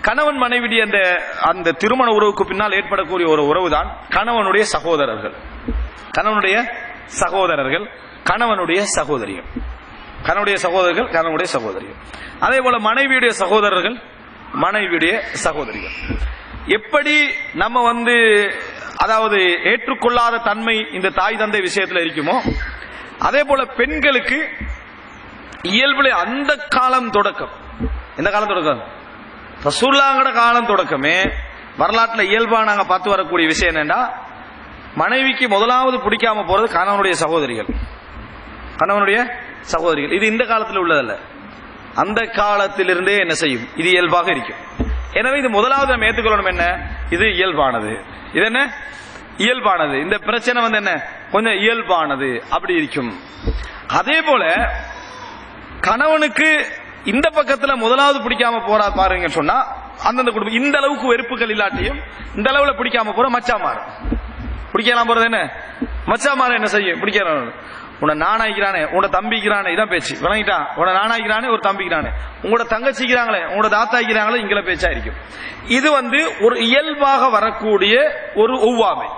கணவன் மனைவி அந்த அந்த திருமண உறவுக்கு பின்னால் ஏற்படக்கூடிய ஒரு உறவுதான் கணவனுடைய சகோதரர்கள். கணவனுடைய சகோதரர்கள் கணவனுடைய சகோதரிகள். கணவனுடைய சகோதரர்கள் கணவனுடைய சகோதரிகள். அதே போல மனைவியுடைய சகோதரர்கள் மனைவியுடைய சகோதரிகள். எப்படி நம்ம வந்து அதாவது ஏற்றுக்கொள்ளாத தன்மை இந்த தாய் தந்தை விஷயத்துல இருக்குமோ அதே போல பெண்களுக்கு இயல்புல அந்த காலம் தொடக்கம். எந்த காலம் தொடக்கம்? ரசூல்லாங்கட காலம் தொடக்கமே வரலாற்றுல இயல்பா நாங்க பார்த்து வரக்கூடிய விஷயம் என்னன்னா மனைவிக்கு முதலாவது பிடிக்காம போறது கணவனுடைய சகோதரிகள். கணவனுடைய சகோதரிகள். இது இந்த காலத்தில் உள்ளதல்ல. அந்த காலத்திலிருந்தே என்ன செய்யும்? இது இயல்பாக இருக்கும். எனவே இது முதலாவது நம்ம ஏற்றுக்கொள்ளணும் என்ன? இது இயல்பானது. இது என்ன? இயல்பானது. இந்த பிரச்சனை வந்து என்ன? கொஞ்சம் இயல்பானது. அப்படி இருக்கும். அதே போல கணவனுக்கு இந்த பக்கத்துல முதலாவது பிடிக்காம போறா பாருங்க சொன்னா அந்தந்த குடும்பம் இந்த அளவுக்கு வெறுப்புகள் இல்லாட்டியும் இந்த அளவுல பிடிக்காம போற மச்சாமார். பிடிக்கலாம் போறது என்ன? மச்சாமார் என்ன செய்யும்? பிடிக்கிறான் உன்னை நானாய்க்கிறானே உன்னோட தம்பிக்கிறானே இதான் பேச்சு. விளங்கிட்டான். உன்னை நானாய்க்கிறானே ஒரு தம்பிக்கிறானே. உங்களோட தங்கச்சிக்கிறாங்களே உங்களோட தாத்தாய்க்கிறாங்களே இங்கே பேச்சா இருக்கும் இது வந்து ஒரு இயல்பாக வரக்கூடிய ஒரு ஒவ்வாமை.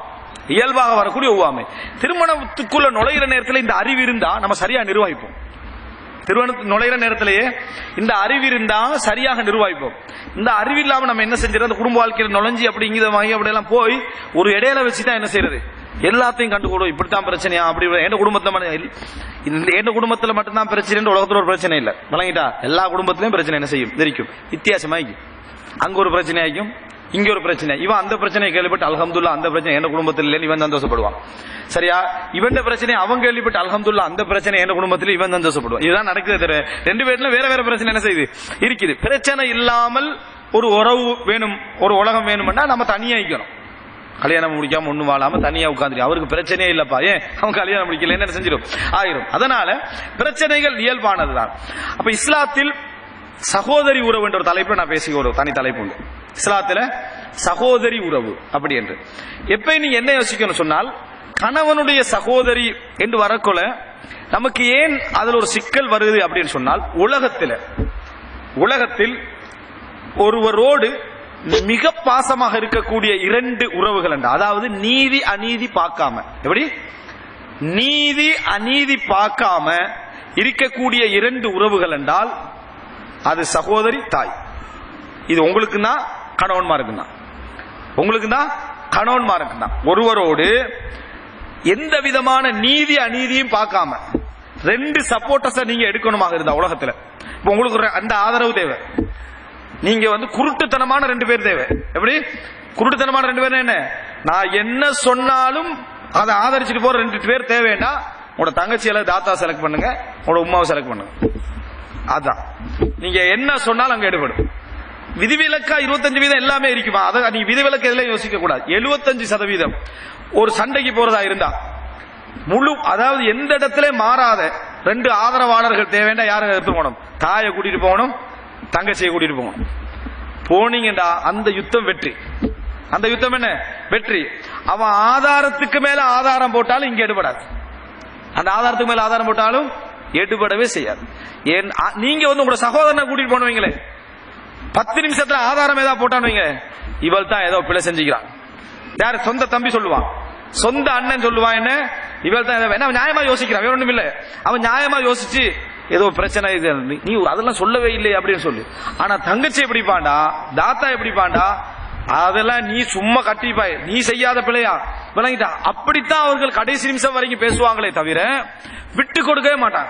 இயல்பாக வரக்கூடிய ஒவ்வாமை. திருமணத்துக்குள்ள நுழையிற நேரத்தில் இந்த அறிவு இருந்தா நம்ம சரியா நிர்வகிப்போம். திருவண்ண நுழையிற நேரத்திலேயே இந்த அறிவு இருந்தா சரியாக நிர்வாகிப்போம். இந்த அறிவு இல்லாம நம்ம என்ன செஞ்சிடும் அந்த குடும்ப வாழ்க்கையில நுழைஞ்சி அப்படிங்கிற வாங்கி அப்படியெல்லாம் போய் ஒரு இடையில வச்சு தான் என்ன செய்யறது? எல்லாத்தையும் கண்டுகூடும். இப்படித்தான் பிரச்சனையா? அப்படி என் குடும்பத்தில் இந்த எந்த குடும்பத்துல மட்டும்தான் பிரச்சனை உலகத்துல ஒரு பிரச்சனை இல்லை. விளங்கிட்டா? எல்லா குடும்பத்திலயும் பிரச்சனை என்ன செய்யும்? தெரிக்கும் வித்தியாசமாய்க்கும். அங்க ஒரு பிரச்சனை ஆயிக்கும். இங்க ஒரு பிரச்சனை. இவன் அந்த பிரச்சனையை கேள்விப்பட்டு அல்ஹம்துல்லா அந்த பிரச்சனை எந்த குடும்பத்தில் இல்லைன்னு இவன் சந்தோஷப்படுவான் சரியா? இவன் பிரச்சனை அவன் கேள்விப்பட்டு அல்ஹம்துல்லா அந்த பிரச்சனை என் குடும்பத்தில் இவன் சந்தோஷப்படுவான் இதுதான் நடக்குது தவிர ரெண்டு பேர்ல வேற வேற பிரச்சனை என்ன செய்யுது? இருக்குது. பிரச்சனை இல்லாமல் ஒரு உறவு வேணும் ஒரு உலகம் வேணும்னா நம்ம தனியா இருக்கணும் கல்யாணம் முடிக்காம ஒண்ணு வாழாம தனியா உட்காந்துரு அவருக்கு பிரச்சனையே இல்லப்பா. ஏன்? அவன் கல்யாணம் முடிக்கல என்ன செஞ்சிடும்? ஆயிரும். அதனால பிரச்சனைகள் இயல்பானதுதான். அப்ப இஸ்லாத்தில் சகோதரி உறவு என்ற ஒரு தலைப்பு நான் பேசி ஒரு தனி தலைப்பு உண்டு. இஸ்லாத்துல சகோதரி உறவு அப்படி என்று. எப்ப நீ என்ன யோசிக்கணும் சொன்னால் கணவனுடைய சகோதரி என்று வரக்குள்ள நமக்கு ஏன் அதில் ஒரு சிக்கல் வருது அப்படின்னு சொன்னால் உலகத்தில் உலகத்தில் ஒருவரோடு மிக பாசமாக இருக்கக்கூடிய இரண்டு உறவுகள் என்ற அதாவது நீதி அநீதி பார்க்காம. எப்படி? நீதி அநீதி பார்க்காம இருக்கக்கூடிய இரண்டு உறவுகள் என்றால் அது சகோதரி தாய். இது உங்களுக்கு தான் கணவன்மாருக்கு தான் உங்களுக்கு தான் கணவன்மாருக்கு தான் ஒருவரோடு எந்த விதமான நீதி அநீதியும் பார்க்காம ரெண்டு சப்போர்ட்டர்ஸ நீங்க எடுக்கணுமாக இருந்தா உலகத்துல. இப்ப உங்களுக்கு அந்த ஆதரவு தேவை. நீங்க வந்து குருட்டுத்தனமான ரெண்டு பேர் தேவை. எப்படி? குருட்டுத்தனமான ரெண்டு பேர் என்ன? நான் என்ன சொன்னாலும் அதை ஆதரிச்சுட்டு போற ரெண்டு பேர் தேவைன்னா உங்களோட தங்கச்சியில தாத்தா செலக்ட் பண்ணுங்க. உங்களோட உமாவை செலக்ட் பண்ணுங்க. அதான். நீங்க என்ன சொன்னாலும் அங்க எடுபடும் விதிவிலக்கா இருபத்தஞ்சு வீதம் எல்லாமே இருக்குமா? அதை நீ விதிவிலக்கு எதுல யோசிக்க கூடாது எழுபத்தஞ்சு சதவீதம். ஒரு சண்டைக்கு போறதா இருந்தா முழு அதாவது எந்த இடத்துல மாறாத ரெண்டு ஆதரவாளர்கள் தேவைன்னா யாரும் எடுத்து போகணும்? தாயை கூட்டிட்டு போகணும் தங்கச்சியை கூட்டிட்டு போகணும். போனீங்கடா அந்த யுத்தம் வெற்றி. அந்த யுத்தம் என்ன? வெற்றி. அவன் ஆதாரத்துக்கு மேல ஆதாரம் போட்டாலும் இங்க எடுபடாது. அந்த ஆதாரத்துக்கு மேல ஆதாரம் போட்டாலும் எடுபடவே செய்யாது. நீங்க வந்து உங்களோட சகோதரனை கூட்டிட்டு போனவங்களே பத்து நிமிஷத்துல ஆதாரம் ஏதாவது போட்டான்னு வைங்க. இவள் தான் ஏதோ பிழை செஞ்சுக்கிறான். யார்? சொந்த தம்பி சொல்லுவான். சொந்த அண்ணன் சொல்லுவான் என்ன? இவள் தான் ஏதோ என்ன அவன் நியாயமா யோசிக்கிறான். வேற ஒண்ணும் இல்ல. அவன் நியாயமா யோசிச்சு ஏதோ பிரச்சனை இது நீ- நீ அதெல்லாம் சொல்லவே இல்லை அப்படின்னு சொல்லு. ஆனா தங்கச்சி எப்படி பாண்டா? தாத்தா எப்படி பாண்டா? அதெல்லாம் நீ சும்மா கட்டிப்பாய். நீ செய்யாத பிள்ளையா விளங்கிட்டா அப்படித்தான் அவர்கள் கடைசி நிமிஷம் வரைக்கும் பேசுவாங்களே தவிர விட்டு கொடுக்கவே மாட்டாங்க.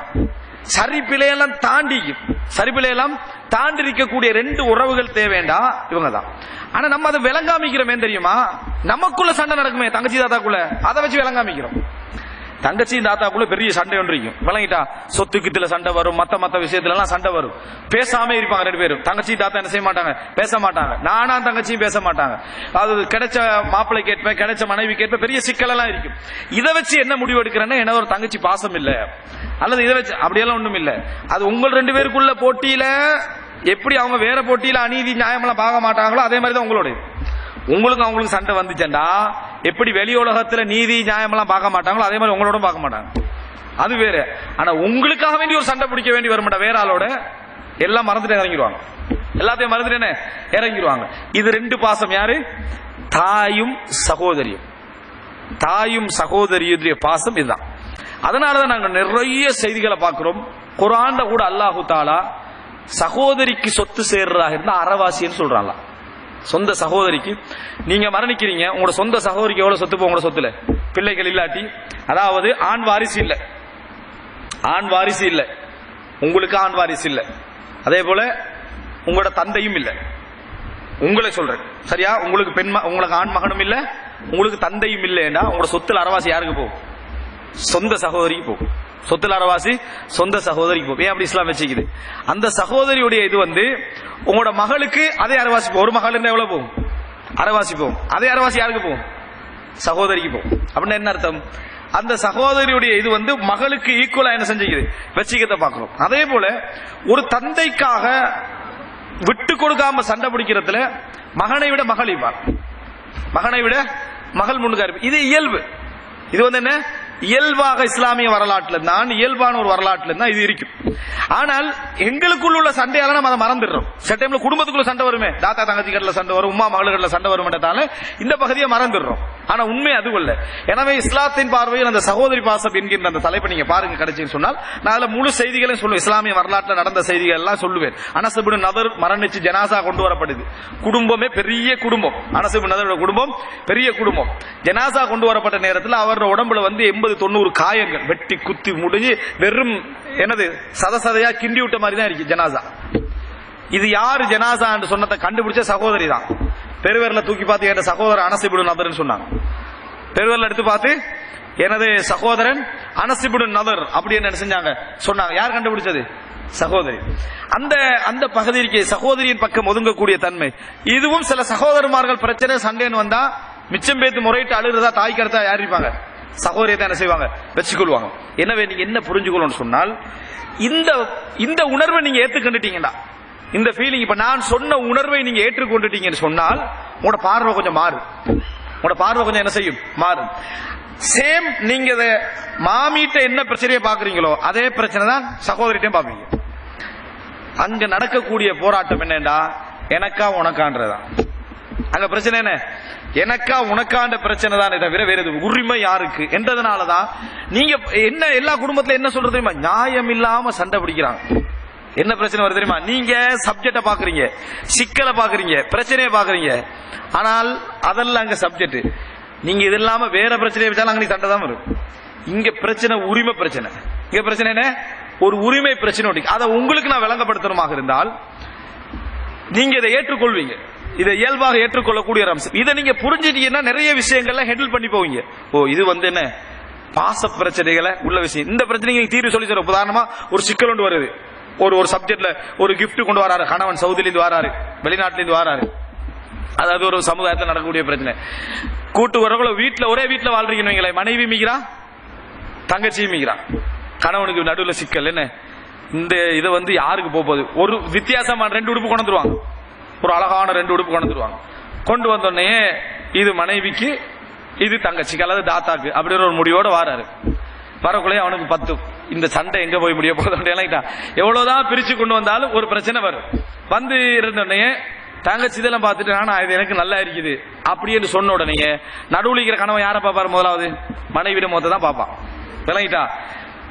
சரி பிழையெல்லாம் தாண்டி சரி பிழையெல்லாம் தாண்டி இருக்கக்கூடிய ரெண்டு உறவுகள் தேவைண்டா? இவங்க தான் ஆனா நம்ம அதை விளங்காமிக்கிறோமே தெரியுமா? நமக்குள்ள சண்டை நடக்குமே தங்கச்சி தாத்தாக்குள்ள. அதை வச்சு விளங்காமிக்கிறோம். தங்கச்சியும் தாத்தாக்குள்ள பெரிய சண்டை ஒன்று விளங்கிட்டா சொத்து கித்துல சண்டை வரும் மத்த மத்த விஷயத்துல எல்லாம் சண்டை வரும். பேசாம இருப்பாங்க ரெண்டு பேரும். தங்கச்சி தாத்தா என்ன செய்ய மாட்டாங்க? பேச மாட்டாங்க. நானா தங்கச்சியும் பேச மாட்டாங்க. அது கிடைச்ச மாப்பிள்ளை கேட்பேன் கிடைச்ச மனைவி கேட்பேன் பெரிய சிக்கல் எல்லாம் இருக்கும். இதை வச்சு என்ன முடிவு எடுக்கிறேன்னா என்ன ஒரு தங்கச்சி பாசம் இல்ல. அல்லது இதை வச்சு அப்படியெல்லாம் ஒண்ணும் இல்ல. அது உங்கள் ரெண்டு பேருக்குள்ள போட்டியில எப்படி அவங்க வேற போட்டியில அநீதி நியாயமெல்லாம் பார்க்க மாட்டாங்களோ அதே மாதிரி தான் உங்களோட உங்களுக்கு அவங்களுக்கு சண்டை வந்துச்சேன்டா. எப்படி வெளி உலகத்துல நீதி நியாயமெல்லாம் பார்க்க மாட்டாங்களோ அதே மாதிரி உங்களோட பார்க்க மாட்டாங்க. அது வேற. ஆனா உங்களுக்காக வேண்டி ஒரு சண்டை பிடிக்க வேண்டி வரமாட்டா வேற ஆளோட. எல்லாம் மறந்துட்டு இறங்கிடுவாங்க. எல்லாத்தையும் மறந்துட்டு என்ன? இறங்கிடுவாங்க. இது ரெண்டு பாசம் யாரு? தாயும் சகோதரியும். தாயும் சகோதரியுடைய பாசம் இதுதான். அதனாலதான் நாங்க நிறைய செய்திகளை பார்க்கிறோம். குரான்ல கூட அல்லாஹு தாலா சகோதரிக்கு சொத்து சேர்றதா இருந்தா அறவாசின்னு சொல்றாங்களா சொந்த சகோதரிக்கு. நீங்க மரணிக்கிறீங்க உங்களோட சொந்த சகோதரிக்கு எவ்வளவு சொத்து உங்களோட சொத்துல. பிள்ளைகள் இல்லாட்டி. அதாவது ஆண் வாரிசு இல்ல. ஆண் வாரிசு இல்ல. உங்களுக்கு ஆண் வாரிசு இல்ல. அதே போல உங்களோட தந்தையும் இல்ல. உங்களை சொல்றேன். சரியா? உங்களுக்கு பெண் ம- உங்களுக்கு ஆண் மகனும் இல்ல. உங்களுக்கு தந்தையும் இல்லைன்னா உங்களோட சொத்துல அறவாசி யாருக்கு போகும்? சொந்த சகோதரிக்கு போகும். சொத்துல அறவாசி சொந்த சகோதரிக்கு ஏன் அப்படி இஸ்லாம் வச்சுக்குது? அந்த சகோதரியுடைய இது வந்து உங்களோட மகளுக்கு அதே அறவாசி போகும் ஒரு மகள் இருந்தா எவ்வளவு போகும்? அறவாசி போகும். அதே அறவாசி யாருக்கு போகும்? சகோதரிக்கு போகும். அப்படின்னு என்ன அர்த்தம்? அந்த சகோதரியுடைய இது வந்து மகளுக்கு ஈக்குவலா என்ன செஞ்சுக்குது? வச்சிக்கத்தை பார்க்கிறோம் அதே போல ஒரு தந்தைக்காக விட்டு கொடுக்காம சண்டை பிடிக்கிறதுல மகனை விட மகள் இவார் மகனை விட மகள் முன்னுக்கா இருப்பு. இது இயல்பு. இது வந்து என்ன? இயல்பாக இஸ்லாமிய வரலாற்றுல தான் இயல்பான ஒரு வரலாற்றுல தான் இது இருக்கும். ஆனால் எங்களுக்குள்ள உள்ள சண்டையால நம்ம அதை மறந்துடுறோம். சில டைம்ல குடும்பத்துக்குள்ள சண்டை வருமே. தாத்தா தங்கச்சி கடல சண்டை வரும் உமா மகளுக்கடல சண்டை வரும்ன்றதால இந்த பகுதியை மறந்துடுறோம். ஆனா உண்மை அது இல்ல எனவே இஸ்லாத்தின் பார்வையில் அந்த சகோதரி பாசம் என்கின்ற அந்த தலைப்பை நீங்க பாருங்க கிடைச்சுன்னு சொன்னால் நான் அதுல முழு செய்திகளையும் சொல்லுவேன் இஸ்லாமிய வரலாற்றுல நடந்த செய்திகள் எல்லாம் சொல்லுவேன் அனசபின் நதர் மரணிச்சு ஜனாசா கொண்டு வரப்படுது குடும்பமே பெரிய குடும்பம். அனசபின் நதரோட குடும்பம் பெரிய குடும்பம். ஜனாசா கொண்டு வரப்பட்ட நேரத்தில் அவரோட உடம்புல வந்து எண்பது தொண்ணூறு காயங்கள். வெட்டி குத்தி முடிஞ்சு வெறும் என்னது சத சதையா கிண்டி விட்ட மாதிரி தான் இருக்கு ஜனாசா. இது யாரு ஜனாசா என்று சொன்னதை கண்டுபிடிச்ச சகோதரி தான். பெருவரில் தூக்கி பார்த்து என் சகோதரர் அனசிபிடு நதர்னு சொன்னாங்க. பெருவரில் எடுத்து பார்த்து எனது சகோதரன் அனசிபுடன் நதர் அப்படி என்ன செஞ்சாங்க சொன்னாங்க. யார் கண்டுபிடிச்சது? சகோதரி. அந்த அந்த பகுதிக்கு சகோதரியின் பக்கம் ஒதுங்கக்கூடிய தன்மை. இதுவும் சில சகோதரமார்கள் பிரச்சனை சண்டைன்னு வந்தா மிச்சம் பேத்து முறையிட்டு அழுகிறதா தாய்க்கிறதா யாரிப்பாங்க சகோதரியத்தை என்ன செய்வாங்க? வச்சுக்கொள்வாங்க. எனவே நீங்க என்ன புரிஞ்சுக்கணும்னு சொன்னால் இந்த இந்த உணர்வை நீங்க ஏத்துக்கொண்டுட்டீங்கன்னா இந்த ஃபீலிங் இப்ப நான் சொன்ன உணர்வை நீங்க ஏற்றுக்கொண்டுட்டீங்கன்னு சொன்னால் உங்களோட பார்வை கொஞ்சம் மாறும். உங்களோட பார்வை கொஞ்சம் என்ன செய்யும்? மாறும். சேம் நீங்க மாமிட்ட என்ன பிரச்சனையை பாக்குறீங்களோ அதே பிரச்சனை தான் சகோதரிட்டையும் பாப்பீங்க அங்க நடக்கக்கூடிய போராட்டம் என்னண்டா எனக்கா உனக்கான்றதான் அங்க பிரச்சனை என்ன? எனக்கா உனக்காண்ட பிரச்சனை தானே தவிர வேற வேறு உரிமை யாருக்கு? என்றதுனாலதான் நீங்க என்ன எல்லா குடும்பத்துல என்ன சொல்றது தெரியுமா? நியாயம் இல்லாம சண்டை பிடிக்கிறாங்க. என்ன பிரச்சனை வருது தெரியுமா? நீங்க சப்ஜெக்ட பாக்குறீங்க சிக்கலை பாக்குறீங்க பிரச்சனையை பாக்குறீங்க ஆனால் அதெல்லாம் அங்க சப்ஜெக்ட் நீங்க இது இல்லாம வேற பிரச்சனையை வச்சாலும் அங்க சண்டை தான் வரும். இங்க பிரச்சனை உரிமை பிரச்சனை. இங்க பிரச்சனை என்ன? ஒரு உரிமை பிரச்சனை அதை உங்களுக்கு நான் விளங்கப்படுத்தணுமாக இருந்தால் நீங்க இதை ஏற்றுக்கொள்வீங்க. இதை இயல்பாக ஏற்றுக்கொள்ளக்கூடிய ஒரு அம்சம் இதை நீங்க புரிஞ்சுட்டீங்கன்னா நிறைய விஷயங்கள்லாம் ஹேண்டில் பண்ணி போவீங்க. ஓ இது வந்து என்ன? பாச பிரச்சனைகளை உள்ள விஷயம். இந்த பிரச்சனைக்கு தீர்வு சொல்லி தர உதாரணமா ஒரு சிக்கல் ஒன்று வருது. ஒரு ஒரு சப்ஜெக்ட்ல ஒரு கிஃப்ட் கொண்டு வராரு. கணவன் சவுதிலேருந்து வராரு. வெளிநாட்டுல இருந்து வராரு. அதாவது ஒரு சமுதாயத்தில் நடக்கக்கூடிய பிரச்சனை. கூட்டு வரவங்கள வீட்டில் ஒரே வீட்டில் வாழ்றீங்கன்னு வைங்களேன். மனைவி மிகிறா தங்கச்சி மிகிறா கணவனுக்கு நடுவில் சிக்கல். என்ன? இந்த இதை வந்து யாருக்கு போக போகுது? ஒரு வித்தியாசமான ரெண்டு உடுப்பு கொண்டு வந்துருவாங்க. ஒரு அழகான ரெண்டு உடுப்பு கொண்டு வந்துருவாங்க. கொண்டு வந்தோடனே இது மனைவிக்கு இது தங்கச்சிக்கு அல்லது தாத்தாக்கு அப்படின்ற ஒரு முடிவோட வாராரு. வரக்குள்ளே அவனுக்கு பத்து. இந்த சண்டை எங்க போய் முடிய போகுது எவ்வளவுதான் பிரிச்சு கொண்டு வந்தாலும் ஒரு பிரச்சனை வரும். வந்து இருந்தோடனே தங்கச்சி இதெல்லாம் பார்த்துட்டு ஆனா இது எனக்கு நல்லா இருக்குது. அப்படின்னு சொன்ன உடனே நடுவுல இருக்கிற கணவன் யாரை பார்ப்பாரு முதலாவது? மனைவிட முகத்தை தான் பார்ப்பான். விளங்கிட்டா?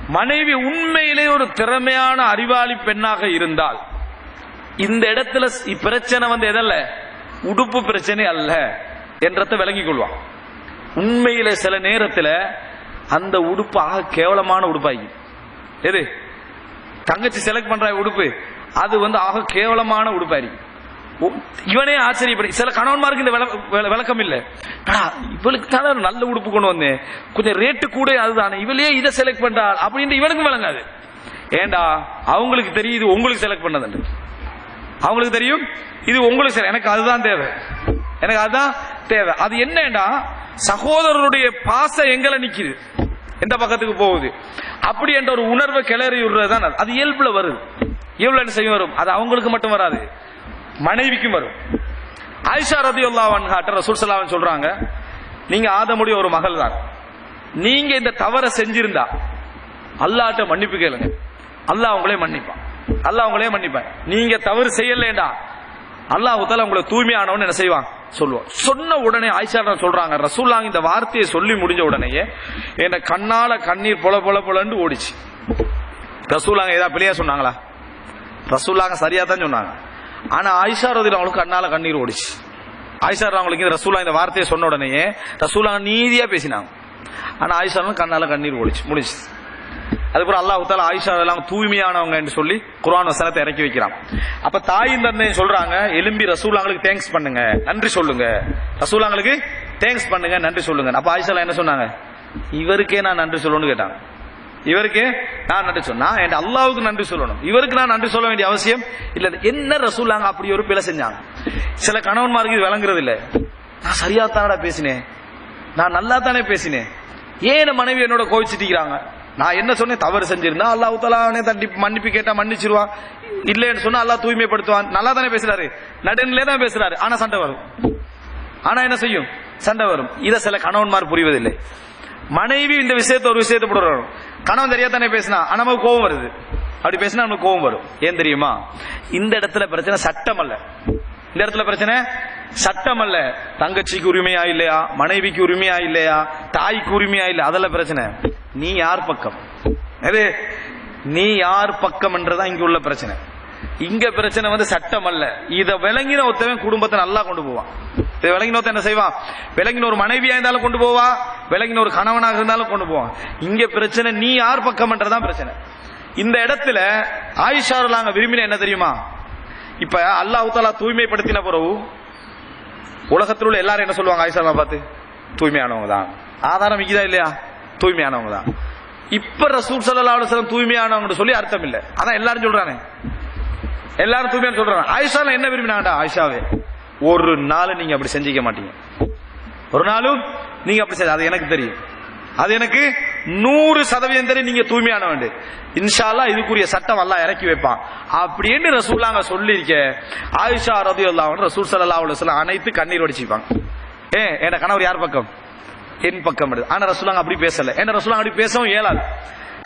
மனைவி உண்மையிலே ஒரு திறமையான அறிவாளி பெண்ணாக இருந்தால் இந்த இடத்துல பிரச்சனை வந்து எதல்ல? உடுப்பு பிரச்சனை அல்ல என்றத விளங்கிக் கொள்வான். உண்மையில சில நேரத்தில் அந்த உடுப்பு ஆக கேவலமான உடுப்பாகி. எது? தங்கச்சி செலக்ட் பண்ற உடுப்பு. அது வந்து ஆக கேவலமான உடுப்பாரி இவனே ஆச்சரியப்படி சில கணவன்மாருக்கு இந்த விளக்கம் இல்லை. இவளுக்கு தானே ஒரு நல்ல உடுப்பு கொண்டு வந்தேன் கொஞ்சம் ரேட்டு கூட அதுதானே. இவளையே இதை செலக்ட் பண்றா. அப்படின்ட்டு இவனுக்கும் விளங்காது. ஏண்டா? அவங்களுக்கு தெரியுது உங்களுக்கு செலக்ட் பண்ணதுன்னு அவங்களுக்கு தெரியும். இது உங்களுக்கு சரி. எனக்கு அதுதான் தேவை. எனக்கு அதுதான் தேவை. அது என்னடா சகோதரருடைய பாசம் எங்களை நிக்குது? எந்த பக்கத்துக்கு போகுது? அப்படி என்ற ஒரு உணர்வை கிளறி விடுறதுதான் அது. அது இயல்புல வருது இயல்புல என்ன செய்யும்? வரும். அது அவங்களுக்கு மட்டும் வராது. மனைவிக்கும் வரும். ஆயிஷா ரதி அன்ஹாட்ட ரசூல் ஸல்லல்லாஹு சொல்றாங்க நீங்க ஆதமுடைய ஒரு மகள் தான். நீங்க இந்த தவறை செஞ்சிருந்தா அல்லாஹ்ட்ட மன்னிப்பு கேளுங்க. அல்லாஹ் உங்களே மன்னிப்பான். அல்லாஹ் உங்களே மன்னிப்பேன். நீங்க தவறு செய்யலேண்டா அல்லாஹ் தால உங்களை தூய்மையானவன் என்ன செய்வான் சொல்லுவான். சொன்ன உடனே ஆயிஷா சொல்றாங்க ரசூல்லாங்க இந்த வார்த்தையை சொல்லி முடிஞ்ச உடனேயே என்ன கண்ணால கண்ணீர் பொல பொல பொலன்னு ஓடிச்சு. ரசூல்லாங்க ஏதாவது பிள்ளையா சொன்னாங்களா? ரசூல்லாங்க சரியா தான் சொன்னாங்க. ஆனா ஆயிஷா ரதில் அவங்களுக்கு கண்ணால கண்ணீர் ஓடிச்சு. ஆயிஷா அவங்களுக்கு இந்த ரசூலா இந்த வார்த்தையை சொன்ன உடனேயே ரசூலாங்க நீதியா பேசினாங்க. ஆனா ஆயிஷா கண்ணால கண்ணீர் ஓடிச்சு. முடிச்சு அதுக்கப்புறம் அல்லாஹ் தாலா ஆயிஷா எல்லாம் தூய்மையானவங்க என்று சொல்லி குரான் வசனத்தை இறக்கி வைக்கிறான். அப்ப தாயும் தந்தையும் சொல்றாங்க எலும்பி ரசூலாங்களுக்கு தேங்க்ஸ் பண்ணுங்க நன்றி சொல்லுங்க. ரசூலாங்களுக்கு தேங்க்ஸ் பண்ணுங்க நன்றி சொல்லுங்க. அப்ப ஆயிஷா என்ன சொன்னாங்க? இவருக்கே நான் நன்றி சொல்லணும்னு கேட்டாங்க. இவருக்கு நான் நன்றி சொன்னா என் அல்லாவுக்கு நன்றி சொல்லணும். இவருக்கு நான் நன்றி சொல்ல வேண்டிய அவசியம் இல்ல. என்ன ரசூலாங்க அப்படி ஒரு பிழை செஞ்சாங்க? சில கணவன்மாருக்கு இது விளங்குறது இல்ல. நான் சரியா தானடா பேசினேன்? நான் நல்லா தானே பேசினேன்? ஏன் மனைவி என்னோட கோவிச்சிட்டிக்கிறாங்க நான் என்ன சொன்னேன்? தவறு செஞ்சிருந்தா அல்லாஹ் தலானே தண்டி மன்னிப்பு கேட்டா மன்னிச்சிருவான். இல்லைன்னு சொன்னா அல்லாஹ் தூய்மைப்படுத்துவான். நல்லா தானே பேசுறாரு. நடுநிலே தான் பேசுறாரு. ஆனா சண்டை வரும். ஆனா என்ன செய்யும்? சண்டை வரும். இதை சில கணவன்மார் புரிவதில்லை. மனைவி இந்த விஷயத்தை ஒரு விஷயத்தை போடுறோம் கணவன் தெரியா தானே பேசினா? ஆனா நமக்கு கோவம் வருது. அப்படி பேசினா நமக்கு கோவம் வரும். ஏன் தெரியுமா? இந்த இடத்துல பிரச்சனை சட்டம் அல்ல. இந்த இடத்துல பிரச்சனை சட்டம் அல்ல. தங்கச்சிக்கு உரிமையா இல்லையா? மனைவிக்கு உரிமையா இல்லையா? தாய்க்கு உரிமையா இல்ல அதெல்லாம் பிரச்சனை. நீ யார் பக்கம்? அது நீ யார் பக்கம் என்றதான் இங்க உள்ள பிரச்சனை. இங்க பிரச்சனை வந்து சட்டம் அல்ல. இத விளங்கின ஒருத்தவன் குடும்பத்தை நல்லா கொண்டு போவான். இதை விளங்கின ஒருத்தன் என்ன செய்வான்? விளங்கின ஒரு மனைவியா இருந்தாலும் கொண்டு போவா. விளங்கின ஒரு கணவனாக இருந்தாலும் கொண்டு போவான். இங்க பிரச்சனை நீ யார் பக்கம்ன்றதான் பிரச்சனை. இந்த இடத்துல ஆயிஷாருலாங்க விரும்பின என்ன தெரியுமா? இப்ப அல்லாஹ் தாலா தூய்மைப்படுத்தின பிறகு உலகத்தில் உள்ள எல்லாரும் என்ன சொல்லுவாங்க? ஆயிஷா பார்த்து தூய்மையானவங்க தான் ஆதாரம் இங்கதான் இல்லையா? தூய்மையானவங்க தான். இப்ப ரசூல் சல்லா அலுவலம் தூய்மையானவங்க சொல்லி அர்த்தம் இல்லை. அதான் எல்லாரும் சொல்றானே. எல்லாரும் தூய்மையான சொல்றாங்க. ஆயிஷால என்ன விரும்பினாங்கடா? ஆயிஷாவே. ஒரு நாள் நீங்க அப்படி செஞ்சிக்க மாட்டீங்க. ஒரு நாளும் நீங்க அப்படி செய்ய அது எனக்கு தெரியும். அது எனக்கு நூறு சதவீதம் தெரியும் நீங்க தூய்மையான வேண்டு இன்ஷால்லா இதுக்குரிய சட்டம் எல்லாம் இறக்கி வைப்பான். அப்படின்னு ரசூல்லாங்க சொல்லியிருக்க. ஆயிஷா ரதி அல்லாஹ் ரசூல் சல்லா அலுவலம் அனைத்து கண்ணீர் வடிச்சுப்பாங்க. ஏ என் கணவர் யார் பக்கம்? என் பக்கம் எடுது. ஆனா ரசூலாங்க அப்படி பேசல. ஏன்னா ரசூலாங்க அப்படி பேசவும் இயலாது.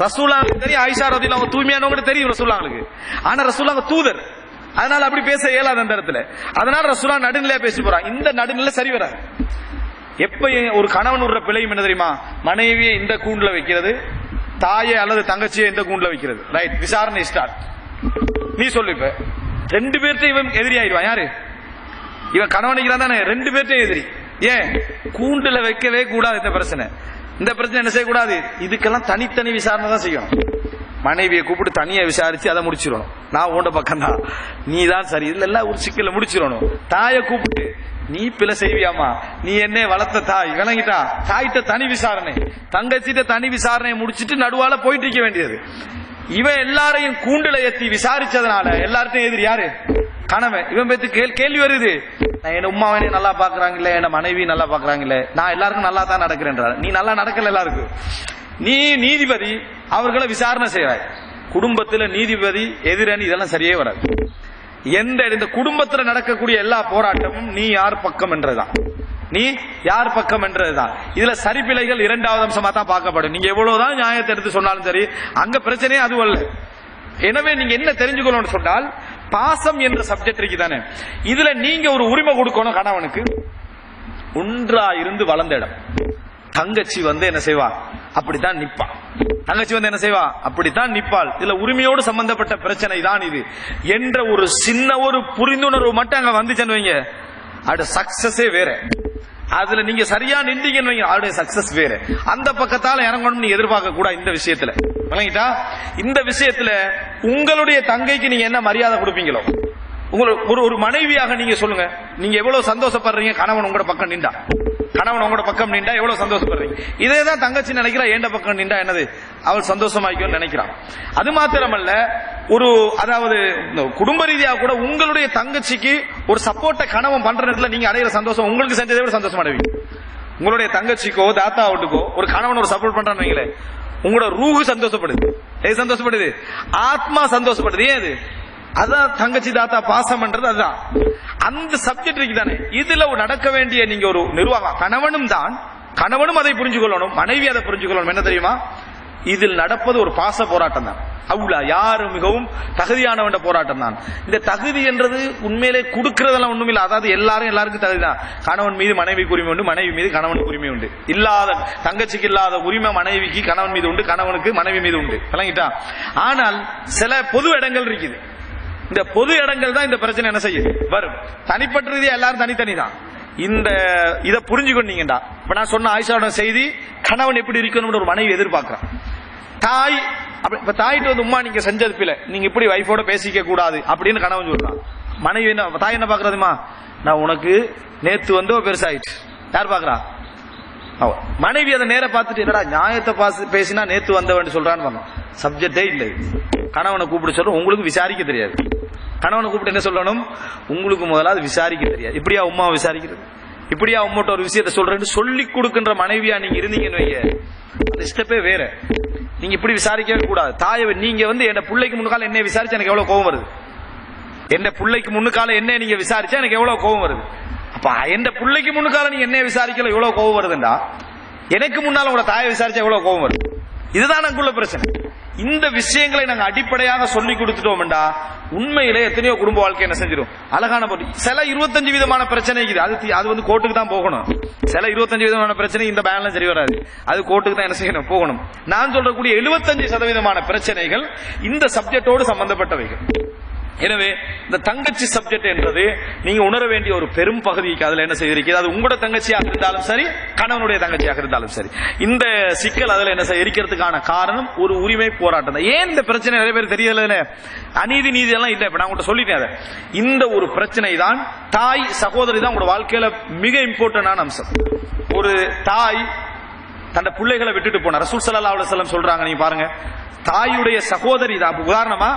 ரசூலாங்களுக்கு தெரியும் ஆயிஷா ரதி அவங்க தூய்மையானவங்க தெரியும் ரசூலாங்களுக்கு. ஆனா ரசூலாங்க தூதர். அதனால அப்படி பேச இயலாது அந்த இடத்துல. அதனால ரசூலா நடுநிலையா பேசி போறான் இந்த நடுநிலை சரி வராது. எப்ப ஒரு கணவன் விடுற பிழையும் என்ன தெரியுமா? மனைவியை இந்த கூண்டுல வைக்கிறது தாயை அல்லது தங்கச்சியை இந்த கூண்டுல வைக்கிறது. ரைட் விசாரணை ஸ்டார்ட் நீ சொல்லு இப்ப. ரெண்டு பேர்த்தையும் இவன் எதிரி ஆயிடுவான். யாரு? இவன் கணவன் தானே. ரெண்டு பேர்த்தையும் எதிரி. ஏன்? கூண்டுல வைக்கவே கூடாது இந்த பிரச்சனை. இந்த பிரச்சனை என்ன செய்யக்கூடாது? இதுக்கெல்லாம் தனித்தனி விசாரணை தான் செய்யணும். மனைவியை கூப்பிட்டு தனியா விசாரிச்சு அதை முடிச்சிடணும். நான் உண்ட பக்கம் தான் நீ தான் சரி. இதுல எல்லாம் ஒரு சிக்கல முடிச்சிடணும். தாயை கூப்பிட்டு நீ பிள்ளை செய்வியாமா நீ என்ன வளர்த்த தாய். விளங்கிட்டா தாய்கிட்ட தனி விசாரணை. தங்கச்சிட்ட தனி விசாரணையை முடிச்சிட்டு நடுவால போயிட்டு இருக்க வேண்டியது. இவன் எல்லாரையும் கூண்டுல ஏத்தி விசாரிச்சதுனால எல்லார்ட்டையும் எதிரி யாரு? கணவன் இவன் பேத்து கேள் கேள்வி வருது. நான் என் உமாவை நல்லா பாக்குறாங்கல்ல என் மனைவி நல்லா பாக்குறாங்கல்ல. நான் எல்லாருக்கும் நல்லா தான் நடக்கிறேன்றார். நீ நல்லா நடக்கல எல்லாருக்கும் நீ நீதிபதி அவர்களை விசாரணை செய்வாய். குடும்பத்துல நீதிபதி எதிரணி இதெல்லாம் சரியே வராது. எந்த இந்த குடும்பத்துல நடக்கக்கூடிய எல்லா போராட்டமும் நீ யார் பக்கம் என்றதுதான். நீ யார் பக்கம் என்றதுதான். இதுல சரிபிழைகள் இரண்டாவது அம்சமா தான் பார்க்கப்படும். நீங்க எவ்வளவுதான் நியாயத்தை எடுத்து சொன்னாலும் சரி அங்க பிரச்சனையே அதுவும் அல்ல. எனவே நீங்க என்ன தெரிஞ்சுக்கணும்னு சொன்னால் பாசம் என்ற சப்ஜெக்ட் இருக்கு தானே? இதுல நீங்க ஒரு உரிமை கொடுக்கணும் கணவனுக்கு. ஒன்றா இருந்து வளர்ந்த இடம். தங்கச்சி வந்து என்ன செய்வா? அப்படித்தான் நிப்பா. தங்கச்சி வந்து என்ன செய்வா? அப்படித்தான் நிப்பாள். இதுல உரிமையோடு சம்பந்தப்பட்ட பிரச்சனை தான் இது. என்ற ஒரு சின்ன ஒரு புரிந்துணர்வு மட்டும் அங்க வந்துச்சுன்னு வைங்க. அது சக்சஸே வேற. அதுல நீங்க சரியா நின்றீங்கன்னு வைங்க. அவருடைய சக்சஸ் வேற. அந்த பக்கத்தால இறங்கணும் நீங்க எதிர்பார்க்க கூடாது இந்த விஷயத்துல. விளங்கிட்டா? இந்த விஷயத்துல உங்களுடைய தங்கைக்கு நீங்க என்ன மரியாதை கொடுப்பீங்களோ? உங்களுக்கு ஒரு ஒரு மனைவியாக நீங்க சொல்லுங்க. நீங்க எவ்வளவு சந்தோஷப்படுறீங்க? கணவன் உங்களோட பக்கம் நின்றா. கணவன் உங்களோட பக்கம் நின்றா எவ்வளவு சந்தோஷப்படுறீங்க? இதே தான் தங்கச்சி நினைக்கிறா ஏண்ட பக்கம் நின்றா என்னது? அவள் சந்தோஷமாய்க்கும் நினைக்கிறான். அது மாத்திரமல்ல ஒரு அதாவது இந்த குடும்ப ரீதியாக கூட உங்களுடைய தங்கச்சிக்கு ஒரு சப்போர்ட்டை கணவன் பண்ற நேரத்தில் நீங்க அடையிற சந்தோஷம் உங்களுக்கு செஞ்சதை விட சந்தோஷம் அடைவீங்க உங்களுடைய தங்கச்சிக்கோ தாத்தா வீட்டுக்கோ ஒரு கணவன் ஒரு சப்போர்ட் பண்றான்னு வைங்களேன் உங்களோட ரூஹு சந்தோஷப்படுது. எது சந்தோஷப்படுது? ஆத்மா சந்தோஷப்படுது. ஏன் அது? அதான் தங்கச்சி தாத்தா பாசம்ன்றது அதுதான். அந்த சப்ஜெக்ட் இருக்குதானே இதுல ஒரு நடக்க வேண்டிய நீங்க ஒரு நிர்வாகம். கணவனும் தான். கணவனும் அதை புரிஞ்சு கொள்ளணும். மனைவி அதை புரிஞ்சு கொள்ளணும். என்ன தெரியுமா? இதில் நடப்பது ஒரு பாச போராட்டம் தான். அவ்வளா. யாரு மிகவும் தகுதியானவன் போராட்டம் தான். இந்த தகுதி என்றது உண்மையிலே கொடுக்கறதெல்லாம் ஒண்ணும் இல்லை. அதாவது எல்லாரும் எல்லாருக்கும் தகுதி தான். கணவன் மீது மனைவிக்கு உரிமை உண்டு மனைவி மீது கணவனுக்கு உரிமை உண்டு. இல்லாத தங்கச்சிக்கு இல்லாத உரிமை மனைவிக்கு கணவன் மீது உண்டு கணவனுக்கு மனைவி மீது உண்டு. விளங்கிட்டா? ஆனால் சில பொது இடங்கள் இருக்குது. இந்த பொது இடங்கள் தான் இந்த பிரச்சனை என்ன செய்யுது? வரும். தனிப்பட்ட ரீதியா எல்லாரும் தனித்தனி தான் இந்த இதை புரிஞ்சுக்கொண்டீங்கடா. இப்ப நான் சொன்ன ஆயிஷாவோட செய்தி கணவன் எப்படி இருக்கணும்னு ஒரு மனைவி எதிர்பார்க்கிறான். தாய் இப்ப தாயிட்டு வந்து உமா நீங்க செஞ்சது பிள்ளை நீங்க இப்படி வைஃபோட பேசிக்க கூடாது அப்படின்னு கணவன் சொல்றான். மனைவி என்ன தாய் என்ன பாக்குறதுமா? நான் உனக்கு நேத்து வந்து பெருசாயிட்டு. யார் பாக்குறா? மனைவி அதை நேர பார்த்துட்டு என்னடா நியாயத்தை பேசினா நேத்து வந்தவன் சொல்றான்னு வந்தோம் சப்ஜெக்டே இல்லை. கணவனை கூப்பிட்டு சொல்றோம் உங்களுக்கு விசாரிக்க தெரியாது. கணவனை கூப்பிட்டு என்ன சொல்லணும்? உங்களுக்கு முதலாவது விசாரிக்க தெரியாது. இப்படியா உமா விசாரிக்கிறது? இப்படியா உம்மட்ட ஒரு விஷயத்தை சொல்றேன்னு சொல்லி கொடுக்கின்ற மனைவியா நீங்க இருந்தீங்கன்னு வைங்க. அந்த ஸ்டெப்பே வேற. நீங்க இப்படி விசாரிக்கவே கூடாது. தாயை நீங்க வந்து என் பிள்ளைக்கு முன்னால என்ன விசாரிச்சு எனக்கு எவ்வளவு கோவம் வருது? என் பிள்ளைக்கு முன்னுக்கால என்ன நீங்க விசாரிச்சா எனக்கு எவ்வளவு கோவம் வருது? அப்ப என் பிள்ளைக்கு முன்னுக்கால நீங்க என்ன விசாரிக்கல எவ்வளவு கோவம் வருதுண்டா? எனக்கு முன்னால உங்களோட தாயை விசாரிச்சா எவ்வளவு கோவம் வருது? இதுதான் அங்குள்ள பிரச்சனை. இந்த விஷயங்களை நாங்க அடிப்படையாக சொல்லி கொடுத்துட்டோம்டா உண்மையில எத்தனையோ குடும்ப வாழ்க்கை என்ன செஞ்சிடும் அழகான போட்டி. சில இருபத்தஞ்சு விதமான பிரச்சனை இருக்குது. அது அது வந்து கோர்ட்டுக்கு தான் போகணும். சில இருபத்தஞ்சு விதமான பிரச்சனை இந்த பேங்க்ல சரி வராது. அது கோர்ட்டுக்கு தான் என்ன செய்யணும்? போகணும். நான் சொல்றக்கூடிய எழுபத்தஞ்சு சதவீதமான பிரச்சனைகள் இந்த சப்ஜெக்டோடு சம்பந்தப்பட்டவைகள். எனவே இந்த தங்கச்சி சப்ஜெக்ட் என்றது நீங்க உணர வேண்டிய ஒரு பெரும் பகுதிக்கு அதுல என்ன செய்திருக்கிறது? அது உங்களோட தங்கச்சியாக இருந்தாலும் சரி கணவனுடைய தங்கச்சியாக இருந்தாலும் சரி. இந்த சிக்கல் அதுல என்ன இருக்கிறதுக்கான காரணம் ஒரு உரிமை போராட்டம் தான். ஏன் இந்த பிரச்சனை நிறைய பேர் தெரியல அநீதி நீதி எல்லாம் இல்லை. இப்ப நான் உங்கள்கிட்ட சொல்லிட்டேன் அதை. இந்த ஒரு பிரச்சனை தான் தாய் சகோதரி தான் உங்களோட வாழ்க்கையில மிக இம்பார்ட்டன்டான அம்சம். ஒரு தாய் தன்னை பிள்ளைகளை விட்டுட்டு போன ரசூல் சல்லா அலுவலம் சொல்றாங்க நீங்க பாருங்க. தாயுடைய சகோதரி தான். உதாரணமா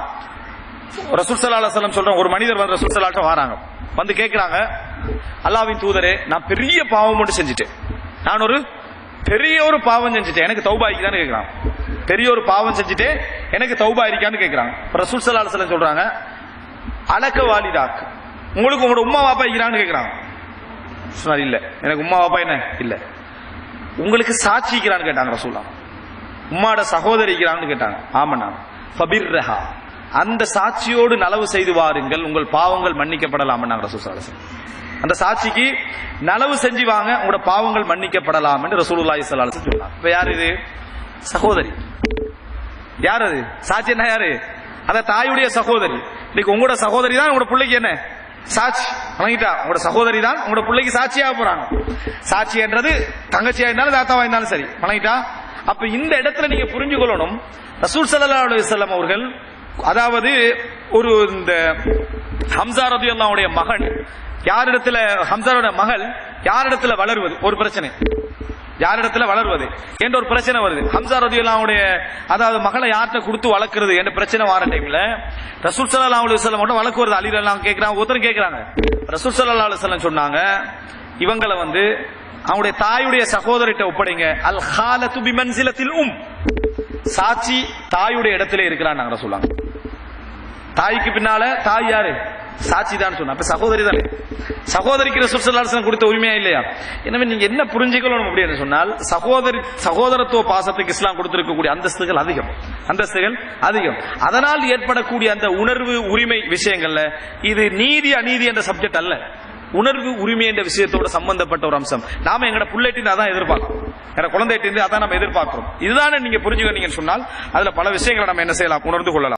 ரசூல் சல்லா அலைஹி சொல்றோம் ஒரு மனிதர் வந்து ரசூல் ஸல்லல்லாஹு வராங்க. வந்து கேட்கிறாங்க அல்லாஹ்வின் தூதரே நான் பெரிய பாவம் மட்டும் செஞ்சுட்டேன். நான் ஒரு பெரிய ஒரு பாவம் செஞ்சுட்டேன். எனக்கு தௌபாய்க்கு தான் கேக்குறான் பெரிய ஒரு பாவம் செஞ்சுட்டு எனக்கு தௌபா இருக்கான்னு கேக்குறாங்க. ரசூல் சல்லா அலைஹி சொல்றாங்க அலக்க வாலிதாக்கு. உங்களுக்கு உங்களோட உம்மா பாப்பா இருக்கிறான்னு கேட்கிறாங்க சொன்னார் இல்ல. எனக்கு உம்மா பாப்பா என்ன? இல்ல. உங்களுக்கு சாட்சி இருக்கிறான்னு கேட்டாங்க ரசூலா. உம்மாட சகோதரி இருக்கிறான்னு கேட்டாங்க. ஆமண்ணா. ஃபபிர்ரஹா. அந்த சாட்சியோடு நலவு செய்து வாருங்கள். உங்கள் பாவங்கள் மன்னிக்கப்படலாம் ரசூல் அந்த சாட்சிக்கு நலவு செஞ்சு வாங்க உங்களோட பாவங்கள் மன்னிக்கப்படலாம் என்று ரசூலுல்லாஹி ஸல்லல்லாஹு அலைஹி இப்ப யார் இது? சகோதரி. யார் அது? சாட்சி என்ன யாரு? அந்த தாயுடைய சகோதரி. இன்னைக்கு உங்களோட சகோதரி தான் உங்களோட பிள்ளைக்கு என்ன? சாட்சி. வணங்கிட்டா. உங்களோட சகோதரி தான் உங்களோட பிள்ளைக்கு சாட்சியாக போறாங்க. சாட்சி என்றது தங்கச்சியா இருந்தாலும் தாத்தாவா இருந்தாலும் சரி. வணங்கிட்டா. அப்ப இந்த இடத்துல நீங்க புரிஞ்சு கொள்ளணும் ரசூல் சல்லா அலைஹி அவர்கள் அதாவது ஒரு இந்த ஹம்சா ரதியல்லாவுடைய மகள் யாரிடத்துல ஹம்சாரோட மகள் யாரிடத்துல வளருவது? ஒரு பிரச்சனை. யாரிடத்துல வளர்வது? என்ற ஒரு பிரச்சனை வருது. ஹம்சா ரதியுல்லாவுடைய அதாவது மகளை யார்கிட்ட கொடுத்து வளர்க்கறது என்ற பிரச்சனை வர டைம்ல ரசூல் சல்லா அலைஹி வஸல்லம் மட்டும் வளர்க்குறது அலி எல்லாம் கேட்கிறாங்க ஒருத்தர் கேட்கிறாங்க ரசூல் சல்லா அலைஹி சொன்னாங்க இவங்களை வந்து அவனுடைய தாயுடைய சகோதரிட்ட ஒப்படைங்க. அல் ஹாலத்து பிமன்சிலத்தில் உம். சாட்சி தாயுடைய இடத்துல இருக்கிறான் நாங்க சொல்லாங்க தாய்க்கு பின்னால தாய் யாரு? சாட்சி தான் சொன்ன அப்ப சகோதரி தானே? சகோதரிக்கு ரசூல் கொடுத்த உரிமையா இல்லையா? எனவே நீங்க என்ன புரிஞ்சுக்கணும் அப்படின்னு சொன்னால் சகோதரி சகோதரத்துவ பாசத்துக்கு இஸ்லாம் கொடுத்திருக்கக்கூடிய அந்தஸ்துகள் அதிகம். அந்தஸ்துகள் அதிகம். அதனால் ஏற்படக்கூடிய அந்த உணர்வு உரிமை விஷயங்கள்ல இது நீதி அநீதி என்ற சப்ஜெக்ட் அல்ல. உணர்வு உரிமை என்ற விஷயத்தோட சம்பந்தப்பட்ட ஒரு அம்சம். நாம எங்கட புள்ளைட்டின் அதான் எதிர்பார்க்கிறோம். எங்க குழந்தைட்டின் அதான் நம்ம எதிர்பார்க்கிறோம். இதுதானே நீங்க புரிஞ்சுக்க சொன்னால் அதுல பல விஷயங்களை நம்ம என்ன செய்யலாம்? உணர்ந்து கொள்ளலாம்.